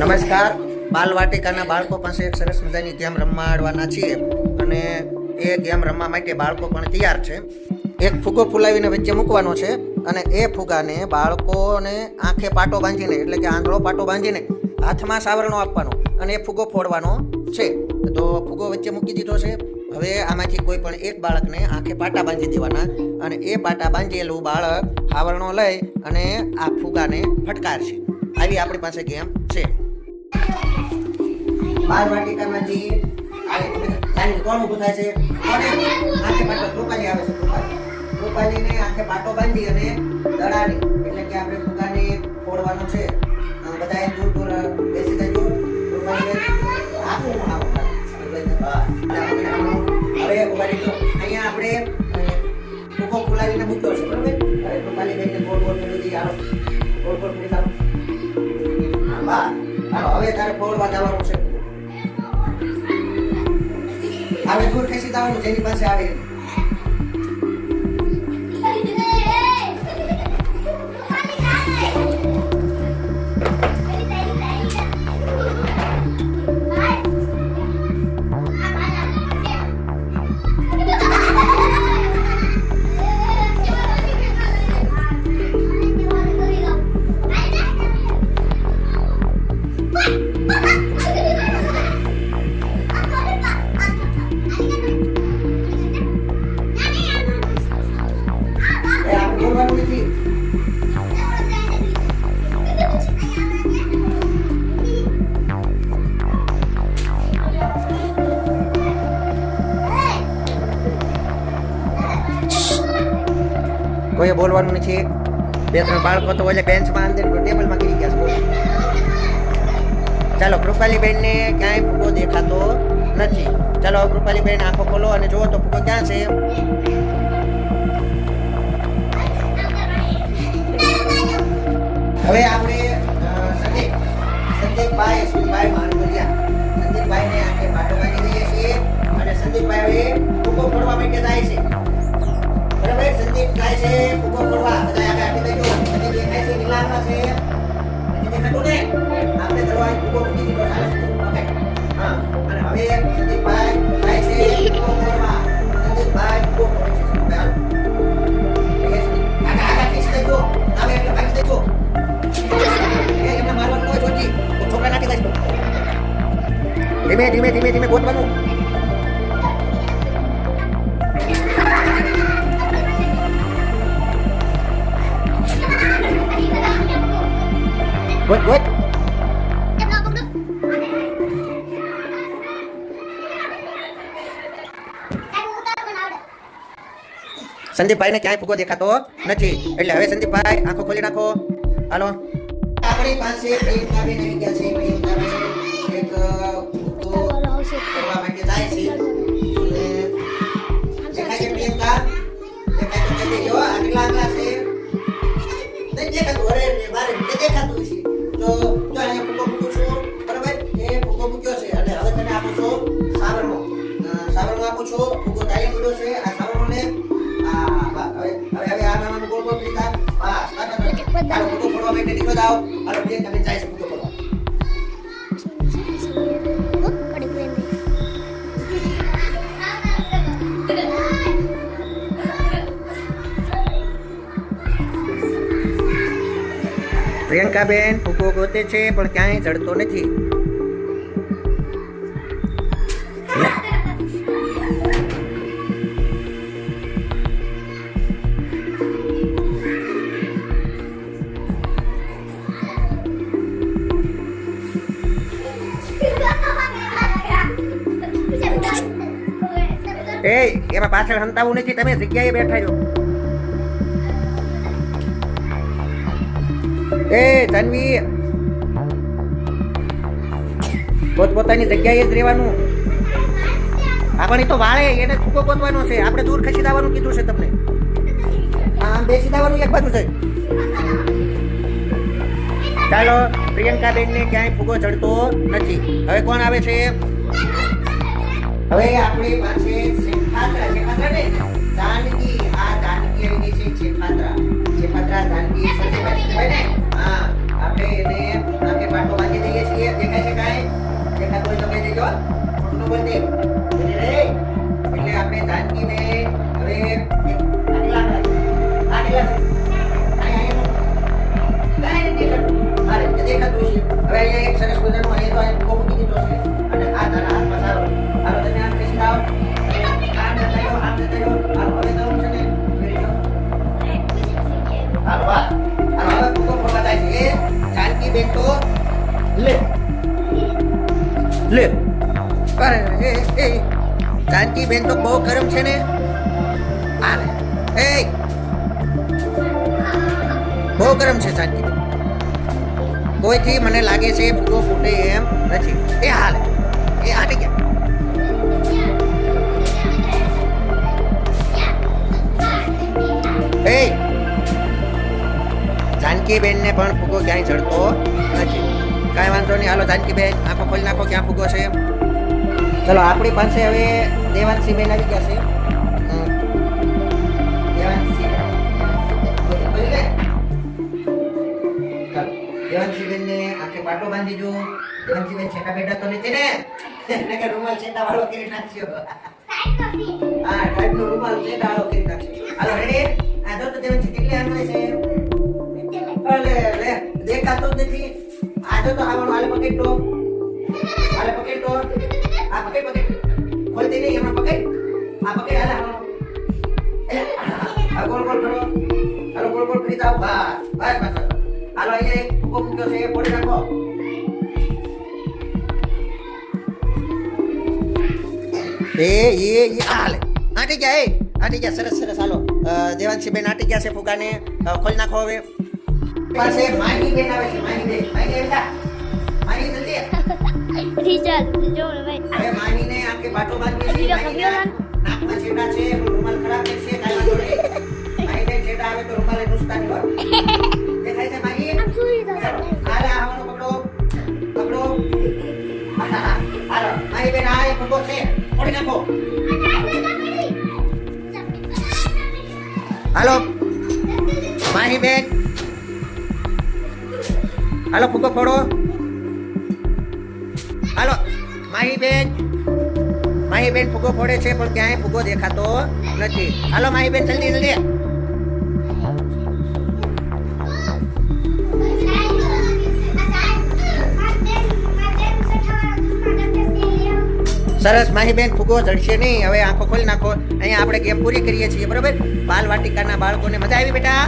નમસ્કાર. બાલવાટિકાના બાળકો પાસે એક સરસ મજાની ગેમ રમાડવાના છીએ. અને એ ગેમ રમવા માટે બાળકો પણ તૈયાર છે. એક ફુગ્ગો ફૂલાવીને વચ્ચે મૂકવાનો છે અને એ ફુગાને બાળકોને આંખે પાટો બાંધીને, એટલે કે આંધળો પાટો બાંધીને હાથમાં સાવરણો આપવાનો અને એ ફુગ્ગો ફોડવાનો છે. તો ફુગ્ગો વચ્ચે મૂકી દીધો છે. હવે આમાંથી કોઈ પણ એક બાળકને આંખે પાટા બાંધી દેવાના અને એ પાટા બાંધેલું બાળક આવરણો લઈ અને આ ફુગાને ફટકારશે. આવી આપણી પાસે ગેમ છે. બાર વાટિકામાંથી આવી કોણ ઊભું થાય છે કોને આંખે પાટો રૂપાલી આવે છે રૂપાલી રૂપાલીને આંખે પાટો બાંધી અને દડાની એટલે કે આપણે ફુગાને ફોડવાનો છે. બધાએ દૂર દૂર બેસી જજો રૂપાલીને આખું આવું. હવે ઉભારી તો અહીંયા આપણે અ, ખુલાવીને મૂક્યો છે બરાબર? હવે રૂપાલી બેનને ગોળ ગોળ દઈએ. હાલો. ગોળ ગોળ બા હાલો. હવે તારે ફોડવા જવાનું છે. હવે દૂર ખેંચી જવાનું જેની પાસે આવે બોલવાનું નથી. બે ત્રણ બાળકો તો ઓલે બેન્ચમાં અંદર ટેબલમાં ગીરી ગયા છે, બોલો. ચાલો કૃપાલીબેનને ક્યાંય ફૂગો દેખાતો નથી. ચાલો કૃપાલીબેન કૃપાલી આંખો ખોલો અને જુઓ તો ફૂગો ક્યાં છે. હવે આપણે સંદીપ, સંદીપભાઈ સંદીપભાઈ માનગુરિયા સંદીપભાઈને આંખે પાટો બાંધી દઈએ છીએ. અને સંદીપભાઈ હવે ફૂગો ફોડવા માટે જાય છે. બરાબર સંદીપ જાય છે ફૂગો ફોડવા બધા આગળ આપી દેજો સંદીપ દેખાય છે નીલામાં છે નથી દેખાતું ને આપણે દરવાજ ફૂગો મૂકી દીધો ચાલે ઓકે હા અને હવે સંદીપભાઈ જાય છે ફૂગો ફોડવા સંદીપભાઈ ફૂગો ફોડે છે સંદીપભાઈ આગળ આગળ ખેંચી દેજો તમે એટલે ભાગી દેજો એ એમને મારવાનું હોય જોજી છોકરા નાખી દઈશ ધીમે ધીમે ધીમે ધીમે ગોતવાનું ગોત સંદીપભાઈ ને ક્યાંય ફૂગો દેખાતો નથી. એટલે હવે સંદીપભાઈ, આંખો ખોલી નાખો. હાલો. આપણી પાસે દેખાય છે દેખાતું. હાલો પ્રિયંકા બેન જાય છે ફોડવા પ્રિયંકાબેન ફૂગો ગોતે છે પણ ક્યાંય જડતો નથી. એમાં પાછળ સંતાવું નથી, તમે જગ્યાએ બેઠા છો એ તન્વી પોતપોતાની જગ્યાએ જ રહેવાનું. આપણે તો વાળે, એને છૂકો ગોતવાનો છે. આપણે દૂર ખસી જવાનું કીધું છે તમને. આમ બેસી જવાનું એક બાજુ છે. ચાલો પ્રિયંકા બેન ને ક્યાંય ફૂગો ચડતો નથી. હવે કોણ આવે છે? હવે આપણી પાસે શેખાત્રા છે. ને જાનકી, આ જાનકી આવી છે શેખાત્રા શેખાત્રા જાનકી સંજયભાઈ સંજયભાઈ ને હા, આપણે એને નાકે પાટો બાંધી દઈએ છીએ. દેખાય છે કાંઈ? દેખાતો હોય એટલે આપણે દેજો. હવે બોલ દે. એટલે આપણે જાનકીને હવે આગલા આગલા દેખાતું. છે. હવે અહીંયા એક સરસ મજાનું અહીંયા તો ભૂકો મૂકી દીધો છે. અને આ તારા લે. અરે, એ, જાનકીબેન તો બહુ ગરમ છે ને. હાલે. એ બહુ ગરમ છે જાનકીબેન કોઈથી મને લાગે છે ભૂકો ફૂટે એમ નથી. એ હાલ. એ હાટી ગયા એ જાનકીબેનને પણ ફૂગો ક્યાંય ચડતો નથી. કાંઈ વાંધો નહીં. હાલો, જાનકીબેન, આંખો ખોલી નાખો ક્યાં ફૂગો છે. ચલો, આપણી પાસે હવે દેવાંશી બેન આવી ગયા છે. હમ. દેવાંશી. બોલી લે. ચાલો દેવાંશીબેન ને આંખે પાટો બાંધી દો. દેવાંશીબેન છેટા બેટા તો નથી ને. રૂમાલ છેટા વાળો કરી નાખ્યો રૂમાલ છેટા વાળો જો તો દેવાંશી કેટલી છે? દેખાતો નથી. આ જો તો આવડો હાલે પકડ તો હાલે પકડ તો આ પકડ પકડ ખોલતી નહીં હમણાં પકડ આ પકડ હાલે હાલો આ ગોળ ગોળ કરો હાલો ગોળ ગોળ ફરી જાઓ બસ બસ બસ બસ. હાલો અહીંયા એક ભૂકો મૂક્યો છે એ ફોડી નાખો એ એ એ હાલે આટી ગયા એ આટી ગયા સરસ સરસ હાલો અ, દેવાંશી બેન આટી ગયા છે ફુગાને અ, ખોલી નાખો હવે પાસે માની બેન આવે છે માની બેન. માની બેટા માની જલ્દી રીચાર્જ જો ભાઈ અરે હવે માનીને આંખે બાટો બાંધી છે. નાકમાં છેડા છે રૂમાલ ખરાબ છે કાંઈ વાંધો નહીં. બેન છેડા આવે તો રૂમાલ નુકસાન નહીં હાલો ફૂગો ફોડો. હાલો માહી બેન માહી બેન ફૂગો ફોડે છે, પણ ક્યાંય ફૂગો દેખાતો નથી. હાલો માહી બેન જલ્દી જલ્દી. સરસ માહી બેન ફૂગો જડશે નહીં. હવે આંખો ખોલી નાખો. અહીંયા આપણે ગેમ પૂરી કરીએ છીએ, બરોબર? બાલ વાટિકાના બાળકોને મજા આવી બેટા?